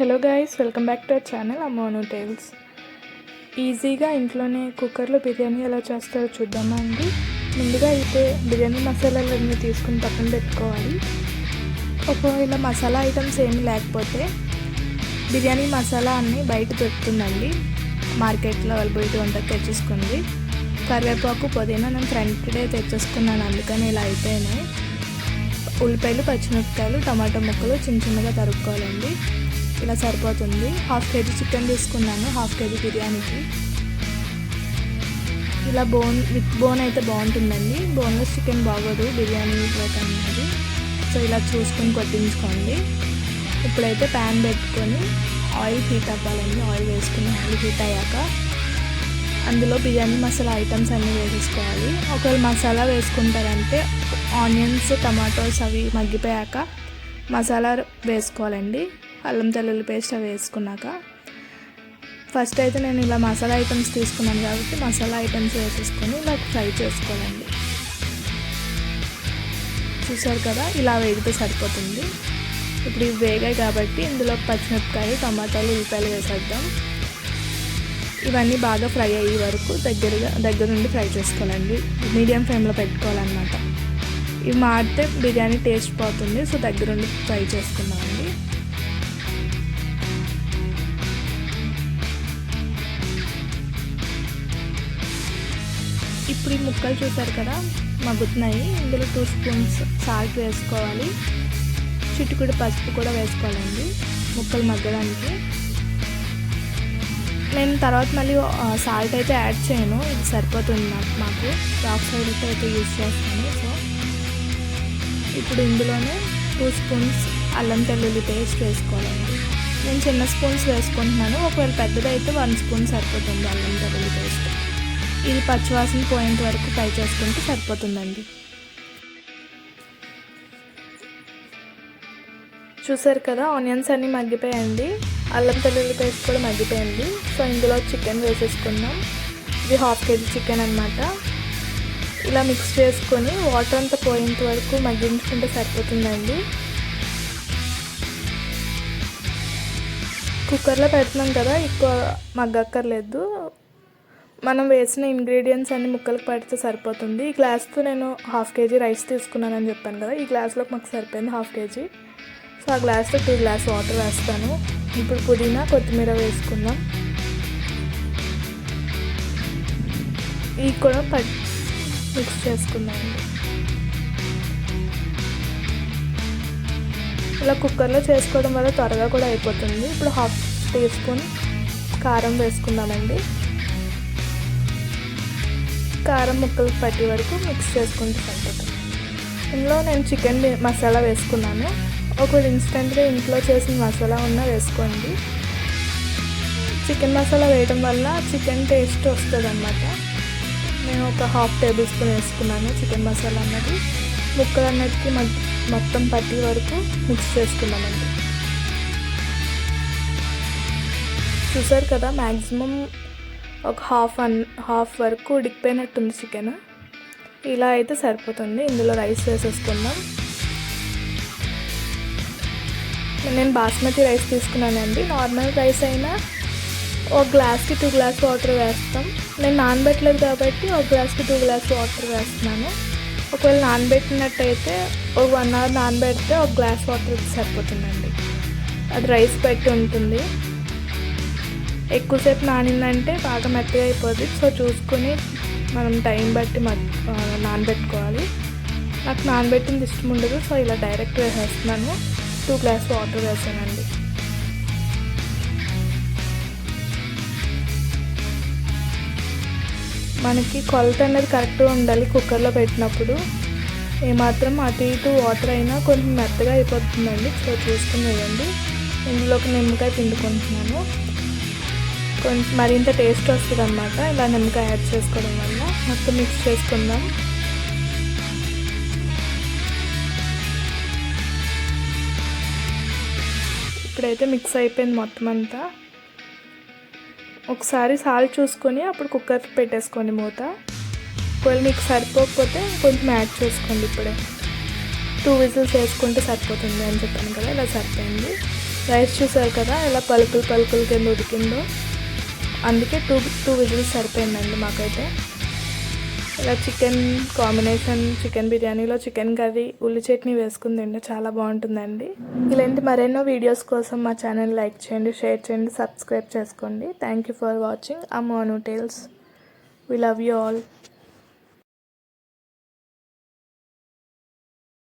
Hello guys welcome back to our channel Ammonu Tales. ఈజీగా ఇంట్లోనే కుక్కర్లో బిర్యానీ ఎలా చేస్తారో చూద్దామా అండి? ముందుగా అయితే బిర్యానీ మసాలాలన్నీ తీసుకుని పక్కన పెట్టుకోవాలి. ఒకవేళ మసాలా ఐటమ్స్ ఏమి లేకపోతే బిర్యానీ మసాలా అన్నీ బయట దొరుకుతుందండి. మార్కెట్లో అవైలబిలిటీ ఉంటుంది తెచ్చేసుకుంది కరివేపాకు పుదీనా నేను ఫ్రంట్ డే తెచ్చేసుకున్నాను అందుకని ఇలా అయిపోయినాయి. ఉల్లిపాయలు పచ్చిమిరపకాయలు టమాటో ముక్కలు చిన్న చిన్నగా తరుక్కోవాలండి. ఇలా సరిపోతుంది. హాఫ్ కేజీ చికెన్ తీసుకున్నాను హాఫ్ కేజీ బిర్యానీకి. ఇలా బోన్ విత్ బోన్ అయితే బాగుంటుందండి. బోన్లెస్ చికెన్ బాగోదు బిర్యానీ అనేది. సో ఇలా చూసుకొని కొట్టించుకోండి. ఇప్పుడైతే ప్యాన్ పెట్టుకొని ఆయిల్ హీట్ అవ్వాలండి. ఆయిల్ వేసుకుని ఆయిల్ హీట్ అయ్యాక అందులో బిర్యానీ మసాలా ఐటమ్స్ అన్నీ వేసేసుకోవాలి. ఒకవేళ మసాలా వేసుకుంటారంటే ఆనియన్స్ టమాటోస్ అవి మగ్గిపోయాక మసాలా వేసుకోవాలండి. అల్లం తెల్లుల్లి పేస్ట్ అవి వేసుకున్నాక ఫస్ట్ అయితే నేను ఇలా మసాలా ఐటమ్స్ తీసుకున్నాను కాబట్టి మసాలా ఐటమ్స్ వేసేసుకొని ఇలా ఫ్రై చేసుకోవాలండి. చూసారు కదా ఇలా వేగితే సరిపోతుంది. ఇప్పుడు ఇవి వేగాయి కాబట్టి ఇందులో పచ్చిమిరపకాయ టమాటాలు ఉల్లిపాయలు వేసేద్దాం. ఇవన్నీ బాగా ఫ్రై అయ్యే వరకు దగ్గరగా దగ్గర నుండి ఫ్రై చేసుకోవాలండి. మీడియం ఫ్లేమ్లో పెట్టుకోవాలన్నమాట. ఇవి మాడితే బిర్యానీ టేస్ట్ పోతుంది సో దగ్గరుండి ఫ్రై చేసుకున్నామండి ఇప్పుడు ఈ ముక్కలు చూసారు కదా మగ్గుతున్నాయి. ఇందులో టూ స్పూన్స్ సాల్ట్ వేసుకోవాలి. చిట్టుకుడు పసుపు కూడా వేసుకోవాలండి ముక్కలు మగ్గడానికి. నేను తర్వాత మళ్ళీ సాల్ట్ అయితే యాడ్ చేయను. ఇది సరిపోతుంది నాకు మాకు. రాక్ సైడ్ అయితే యూజ్ చేస్తాను. సో ఇప్పుడు ఇందులోనే టూ స్పూన్స్ అల్లం తెల్లుల్లి పేస్ట్ వేసుకోవాలండి. నేను చిన్న స్పూన్స్ వేసుకుంటున్నాను. ఒకవేళ పెద్దదైతే వన్ స్పూన్ సరిపోతుంది అల్లం తెల్లుల్లి పేస్ట్ ఇది పచ్చివాసన పోయేంత వరకు ఫ్రై చేసుకుంటే సరిపోతుందండి. చూసారు కదా ఆనియన్స్ అన్నీ మగ్గిపోయండి అల్లం తెల్లుల్లి పేస్ట్ కూడా మగ్గిపోయింది. సో ఇందులో చికెన్ వేసేసుకుందాం. ఇది హాఫ్ కేజీ చికెన్ అనమాట ఇలా మిక్స్ చేసుకొని వాటర్ అంతా పోయేంత వరకు మగ్గించుకుంటే సరిపోతుందండి. కుక్కర్లో పెడుతున్నాం కదా ఎక్కువ మగ్గక్కర్లేదు. మనం వేసిన ఇంగ్రీడియంట్స్ అన్ని ముక్కలకు పడితే సరిపోతుంది. ఈ గ్లాస్తో నేను హాఫ్ కేజీ రైస్ తీసుకున్నానని చెప్పాను కదా ఈ గ్లాస్లోకి మాకు సరిపోయింది హాఫ్ కేజీ. సో ఆ గ్లాస్లో టూ గ్లాస్ వాటర్ వేస్తాను. ఇప్పుడు పుదీనా కొత్తిమీర వేసుకుందాం. ఇవి కూడా పట్ మిక్స్ చేసుకుందామండి ఇలా కుక్కర్లో చేసుకోవడం వల్ల త్వరగా కూడా అయిపోతుంది. ఇప్పుడు హాఫ్ టీ స్పూన్ కారం వేసుకుందామండి. కారం ముక్కలు పట్టే వరకు మిక్స్ చేసుకుంటూ సరిపోతుంది. ఇందులో నేను చికెన్ మసాలా వేసుకున్నాను. ఒకవేళ ఇన్స్టెంట్గా ఇంట్లో చేసిన మసాలా ఉన్నా వేసుకోండి. చికెన్ మసాలా వేయడం వల్ల చికెన్ టేస్ట్ వస్తుంది అనమాట నేను ఒక హాఫ్ టేబుల్ స్పూన్ వేసుకున్నాను చికెన్ మసాలా అన్నది. ముక్కలు అన్నటికి మొత్తం పట్టి వరకు మిక్స్ చేసుకున్నామండి. చూసారు కదా మ్యాక్సిమం ఒక హాఫ్ అన్ హాఫ్ వరకు ఉడికిపోయినట్టుంది చికెన్. ఇలా అయితే సరిపోతుంది. ఇందులో రైస్ వేసేసుకుందాం. నేను బాస్మతి రైస్ తీసుకున్నానండి. నార్మల్ రైస్ అయినా ఒక గ్లాస్కి టూ గ్లాస్ వాటర్ వేస్తాం. నేను నానబెట్టలేదు కాబట్టి ఒక గ్లాస్కి టూ గ్లాస్ వాటర్ వేస్తున్నాను. ఒకవేళ నానబెట్టినట్టయితే ఒక వన్ అవర్ నానబెడితే ఒక గ్లాస్ వాటర్ సరిపోతుందండి. అది రైస్ పెట్టి ఉంటుంది. ఎక్కువసేపు నానిందంటే బాగా మెత్తగా అయిపోద్ది. సో చూసుకొని మనం టైం బట్టి నానబెట్టుకోవాలి. నాకు నానబెట్టింది ఇష్టం ఉండదు. సో ఇలా డైరెక్ట్ వేసేస్తున్నాను. టూ గ్లాస్ వాటర్ వేసానండి. మనకి కొలత అనేది కరెక్ట్గా ఉండాలి కుక్కర్లో పెట్టినప్పుడు. ఏమాత్రం అటు ఇటు వాటర్ అయినా కొంచెం మెత్తగా అయిపోతుందండి. సో చూసుకుని వేయండి. ఇందులోకి నిమ్మకాయ పిండుకుంటున్నాను. కొంచెం మరింత టేస్ట్ వస్తుంది అనమాట ఇలా నిమ్మకాయ యాడ్ చేసుకోవడం వల్ల. మొత్తం మిక్స్ చేసుకుందాం. ఇప్పుడైతే మిక్స్ అయిపోయింది మొత్తం అంతా. ఒకసారి సాల్ట్ చూసుకొని అప్పుడు కుక్కర్ పెట్టేసుకోండి మూత. ఒకవేళ మీకు సరిపోకపోతే కొంచెం యాడ్ చేసుకోండి ఇప్పుడే. టూ విజిల్స్ వేసుకుంటే సరిపోతుంది అని చెప్పాను కదా ఇలా సరిపోయింది. రైస్ చూసారు కదా ఇలా పలుకులు పలుకులు కింద ఉడికిందో. అందుకే టూ టూ విజిల్స్ సరిపోయిందండి మాకైతే. ఇలా చికెన్ కాంబినేషన్ చికెన్ బిర్యానీలో చికెన్ కర్రీ ఉల్లి చట్నీ వేసుకుని తింటే చాలా బాగుంటుందండి. ఇలాంటి మరెన్నో వీడియోస్ కోసం మా ఛానల్ లైక్ చేయండి షేర్ చేయండి సబ్స్క్రైబ్ చేసుకోండి. Thank you for watching Ammonu Tales we love you all